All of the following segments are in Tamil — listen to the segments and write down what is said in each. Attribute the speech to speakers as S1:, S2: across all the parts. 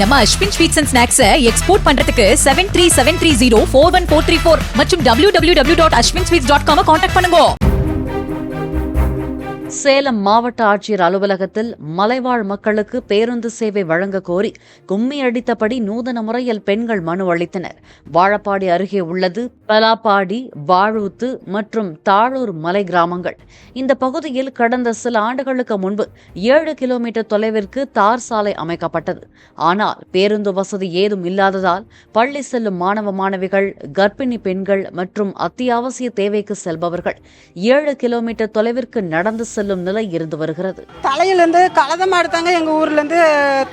S1: நம்ம Ashwin sweets and snacks export பண்றதுக்கு seven three seven three zero four one four three four மற்றும் W W W dot Ashwin sweets dot com contact பண்ணுங்க.
S2: சேலம் மாவட்ட ஆட்சியர் அலுவலகத்தில் மலைவாழ் மக்களுக்கு பேருந்து சேவை வழங்க கோரி கும்மி அடித்தபடி நூதன முறையில் பெண்கள் மனு அளித்தனர். வாழப்பாடி அருகே உள்ளது பலாப்பாடி வாழூத்து மற்றும் தாழூர் மலை கிராமங்கள். இந்த பகுதியில் கடந்த சில ஆண்டுகளுக்கு முன்பு ஏழு கிலோமீட்டர் தொலைவிற்கு தார் சாலை அமைக்கப்பட்டது. ஆனால் பேருந்து வசதி ஏதும் இல்லாததால் பள்ளி செல்லும் மாணவ மாணவிகள் கர்ப்பிணி பெண்கள் மற்றும் அத்தியாவசிய தேவைக்கு செல்பவர்கள் ஏழு கிலோமீட்டர் தொலைவிற்கு நடந்து செல்லும் நிலை இருந்து வருகிறது.
S3: தலையிலேருந்து கலதம் எடுத்தாங்க எங்க எங்கள் ஊர்லேருந்து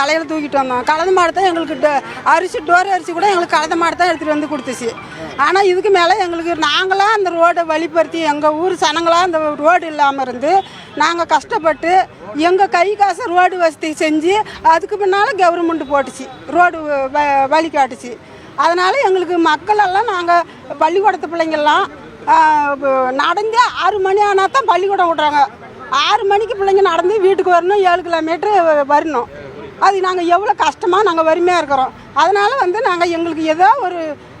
S3: தலையில் தூக்கிட்டு வந்தோம். கலதம் மாடு தான் எங்களுக்கு அரிசி டோர் அரிசி கூட எங்களுக்கு கலதம் மாடு எடுத்துகிட்டு வந்து கொடுத்துச்சு. ஆனால் இதுக்கு மேலே எங்களுக்கு நாங்களாம் அந்த ரோடை வழிப்படுத்தி எங்கள் ஊர் சனங்களாக அந்த ரோடு இல்லாமல் இருந்து நாங்கள் கஷ்டப்பட்டு எங்கள் கை காசு ரோடு வசதி செஞ்சு அதுக்கு பின்னால் கவர்மெண்ட் போட்டுச்சு ரோடு வ- வழி காட்டுச்சு. அதனால் எங்களுக்கு மக்களெல்லாம் நாங்கள் பள்ளிக்கூடத்து பிள்ளைங்கள்லாம் நடந்து நடந்தே ஆறு மணி ஆனால் தான் பள்ளிக்கூடம் விட்றாங்க. ஆறு மணிக்கு பிள்ளைங்க நடந்து வீட்டுக்கு வரணும் ஏழு கிலோமீட்ரு வரணும். அது நாங்கள் எவ்வளோ கஷ்டமாக நாங்கள் வறுமையாக இருக்கிறோம். அதனால் வந்து நாங்கள் எங்களுக்கு ஏதோ ஒரு